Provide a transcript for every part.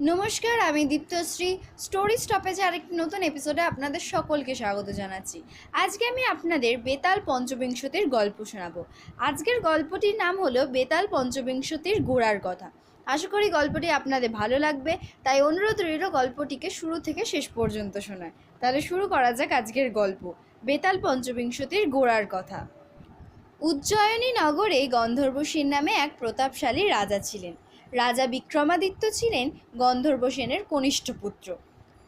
নমস্কার, আমি দীপ্তশ্রী। স্টোরি স্টপেজে আরেকটি নতুন এপিসোডে আপনাদের সকলকে স্বাগত জানাচ্ছি। আজকে আমি আপনাদের বেতাল পঞ্চবিংশতির গল্প শোনাবো। আজকের গল্পটির নাম হলো বেতাল পঞ্চবিংশতির গোড়ার কথা। আশা করি গল্পটি আপনাদের ভালো লাগবে, তাই অনুরোধ রইল গল্পটিকে শুরু থেকে শেষ পর্যন্ত শোনায় তাহলে শুরু করা যাক আজকের গল্প, বেতাল পঞ্চবিংশতির গোড়ার কথা। উজ্জয়িনী নগরে গন্ধর্বসীর নামে এক প্রতাপশালী রাজা ছিলেন। রাজা বিক্রমাদিত্য ছিলেন গন্ধর্ব সেনের কনিষ্ঠ পুত্র।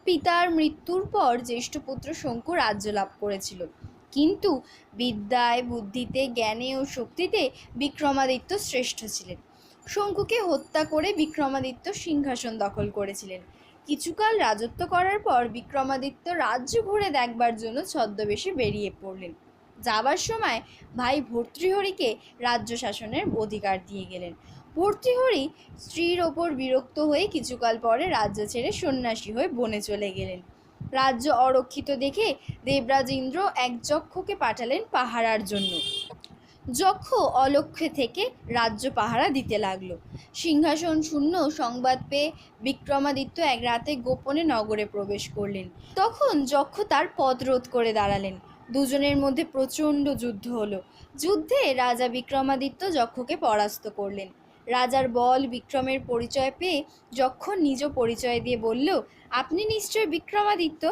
পিতার মৃত্যুর পর জ্যেষ্ঠ পুত্র শঙ্কু রাজ্য লাভ করেছিল। কিন্তু বিদ্যায়, বুদ্ধিতে, জ্ঞানে ও শক্তিতে বিক্রমাদিত্য শ্রেষ্ঠ ছিলেন। শঙ্কুকে হত্যা করে বিক্রমাদিত্য সিংহাসন দখল করেছিলেন। কিছুকাল রাজত্ব করার পর বিক্রমাদিত্য রাজ্য ঘুরে দেখবার জন্য ছদ্মবেশে বেরিয়ে পড়লেন। যাবার সময় ভাই ভর্তৃহরিকে রাজ্য শাসনের অধিকার দিয়ে গেলেন। ভর্তৃহরি স্ত্রীর ওপর বিরক্ত হয়ে কিছুকাল পরে রাজ্য ছেড়ে সন্ন্যাসী হয়ে বনে চলে গেলেন। রাজ্য অরক্ষিত দেখে দেবরাজ ইন্দ্র এক যক্ষকে পাঠালেন পাহারার জন্য। যক্ষ অলক্ষ্যে থেকে রাজ্য পাহারা দিতে লাগল। সিংহাসন শূন্য সংবাদ পেয়ে বিক্রমাদিত্য এক রাতে গোপনে নগরে প্রবেশ করলেন। তখন যক্ষ তার পথ রোধ করে দাঁড়ালেন। দুজনের মধ্যে প্রচণ্ড যুদ্ধ হলো। যুদ্ধে রাজা বিক্রমাদিত্য যক্ষকে পরাস্ত করলেন। রাজার বল বিক্রমের পরিচয় পেয়ে যক্ষ নিজ পরিচয় দিয়ে বলল, আপনি নিশ্চয় বিক্রমাদিত্য?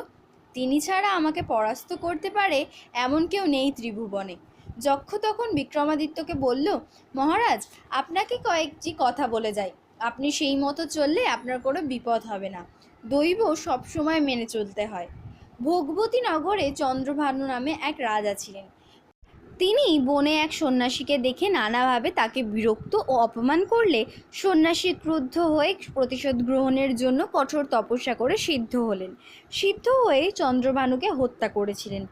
তিনি ছাড়া আমাকে পরাস্ত করতে পারে এমন কেউ নেই ত্রিভুবনে। যক্ষ তখন বিক্রমাদিত্যকে বলল, মহারাজ, আপনাকে কয়েকটি কথা বলে যাই। আপনি সেই মতো চললে আপনার কোনো বিপদ হবে না। দৈব সবসময় মেনে চলতে হয়। ভোগবতী নগরে চন্দ্রভানু নামে এক রাজা ছিলেন। তিনি বনে এক সন্ন্যাসীকে দেখে নানাভাবে তাকে বিরক্ত ও অপমান করলে সন্ন্যাসী ক্রুদ্ধ হয়ে প্রতিশোধ গ্রহণের জন্য কঠোর তপস্যা করে সিদ্ধ হলেন। সিদ্ধ হয়ে চন্দ্রভানুকে হত্যা করেছিলেন।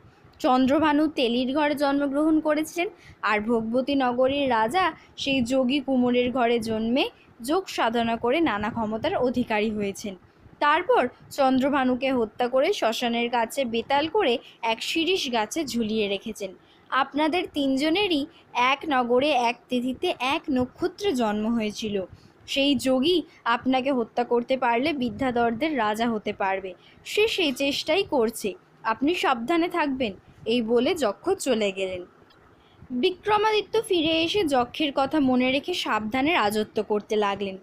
চন্দ্রভানু তেলির ঘরে জন্মগ্রহণ করেছিলেন আর ভোগবতী নগরীর রাজা সেই যোগী কুমোরের ঘরে জন্মে যোগ সাধনা করে নানা ক্ষমতার অধিকারী হয়েছেন। তারপর চন্দ্রভানুকে হত্যা করে শ্মশানের কাছে বেতাল করে এক শিরিষ গাছে ঝুলিয়ে রেখেছেন। আপনাদের তিনজনেরই এক নগরে, এক তিথিতে এক নক্ষত্রে জন্ম হয়েছিল। সেই যোগী আপনাকে হত্যা করতে পারলে বিদ্যাধরদের রাজা হতে পারবে। সে সেই চেষ্টাই করছে। আপনি সাবধানে থাকবেন, এই বলে যক্ষ চলে গেলেন। বিক্রমাদিত্য ফিরে এসে যক্ষের কথা মনে রেখে সাবধানে রাজত্ব করতে লাগলেন।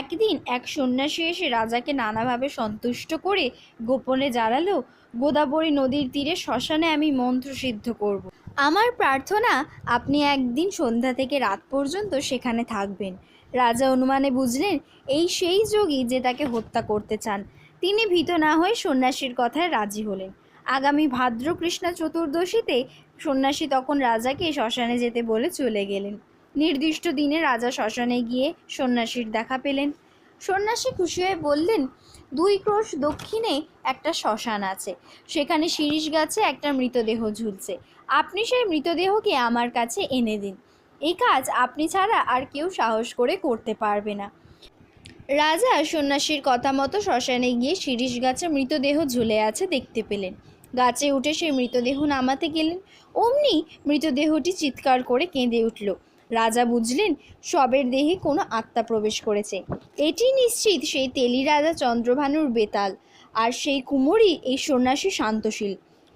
একদিন এক সন্ন্যাসী এসে রাজাকে নানাভাবে সন্তুষ্ট করে গোপনে জানালো, গোদাবরী নদীর তীরে শ্মশানে আমি মন্ত্র সিদ্ধ করব। আমার প্রার্থনা, আপনি একদিন সন্ধ্যা থেকে রাত পর্যন্ত সেখানে থাকবেন রাজা অনুমানে বুঝলেন, এই সেই যোগী যে তাকে হত্যা করতে চান। তিনি ভীত না হয়ে সন্ন্যাসীর কথায় রাজি হলেন। আগামী ভাদ্র কৃষ্ণা চতুর্দশীতে সন্ন্যাসী তখন রাজাকে শ্মশানে যেতে বলে চলে গেলেন। নির্দিষ্ট দিনে রাজা শ্মশানে গিয়ে সন্ন্যাসীর দেখা পেলেন। সন্ন্যাসী খুশি হয়ে বললেন, দুই ক্রোশ দক্ষিণে একটা শ্মশান আছে। সেখানে শিরিষ গাছে একটা মৃতদেহ ঝুলছে। আপনি সেই মৃতদেহকে আমার কাছে এনে দিন। এই কাজ আপনি ছাড়া আর কেউ সাহস করে করতে পারবে না। রাজা সন্ন্যাসীর কথা মতো শ্মশানে গিয়ে শিরিষ গাছে মৃতদেহ ঝুলে আছে দেখতে পেলেন। গাছে উঠে সেই মৃতদেহ নামাতে গেলেন। অমনি মৃতদেহটি চিৎকার করে কেঁদে উঠল। রাজা বুঝলেন সবের দেহে কোনো আত্মা প্রবেশ করেছে। এটি নিশ্চিত সেই তেলি রাজা চন্দ্রভানুর বেতাল। আর সেই কুমোরই এই সন্ন্যাসী শান্তশীল।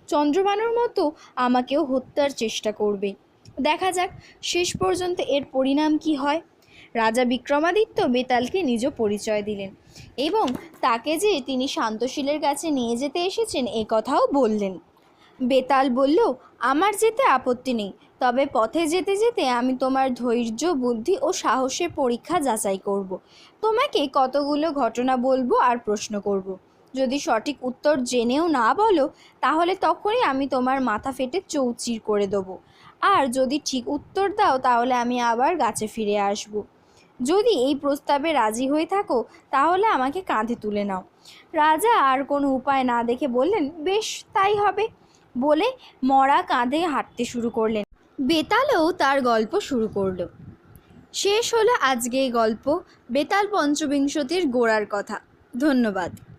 চন্দ্রভানুর মতো আমাকেও হত্যার চেষ্টা করবে। দেখা যাক, শেষ পর্যন্ত এর পরিণাম কি হয়। রাজা বিক্রমাদিত্য বেতালকে নিজ পরিচয় দিলেন এবং তাকে যে তিনি শান্তশীলের কাছে নিয়ে যেতে এসেছেন এ কথাও বললেন বেতাল বলল, আমার যেতে আপত্তি নেই, তবে পথে যেতে যেতে আমি তোমার ধৈর্য, বুদ্ধি ও সাহসের পরীক্ষা যাচাই করব। তোমাকে কতগুলো ঘটনা বলব আর প্রশ্ন করব। যদি সঠিক উত্তর জেনেও না বলো, তাহলে তখনই আমি তোমার মাথা ফেটে চৌচির করে দেবো আর যদি ঠিক উত্তর দাও, তাহলে আমি আবার গাছে ফিরে আসব যদি এই প্রস্তাবে রাজি হয়ে থাকো, তাহলে আমাকে কাঁধে তুলে নাও। রাজা আর কোনো উপায় না দেখে বললেন, বেশ, তাই হবে। বলে মরা কাঁধে হাঁটতে শুরু করলেন। বেতালেও তার গল্প শুরু করল। শেষ হলো আজকে এই গল্প, বেতাল পঞ্চবিংশতির গোড়ার কথা। ধন্যবাদ।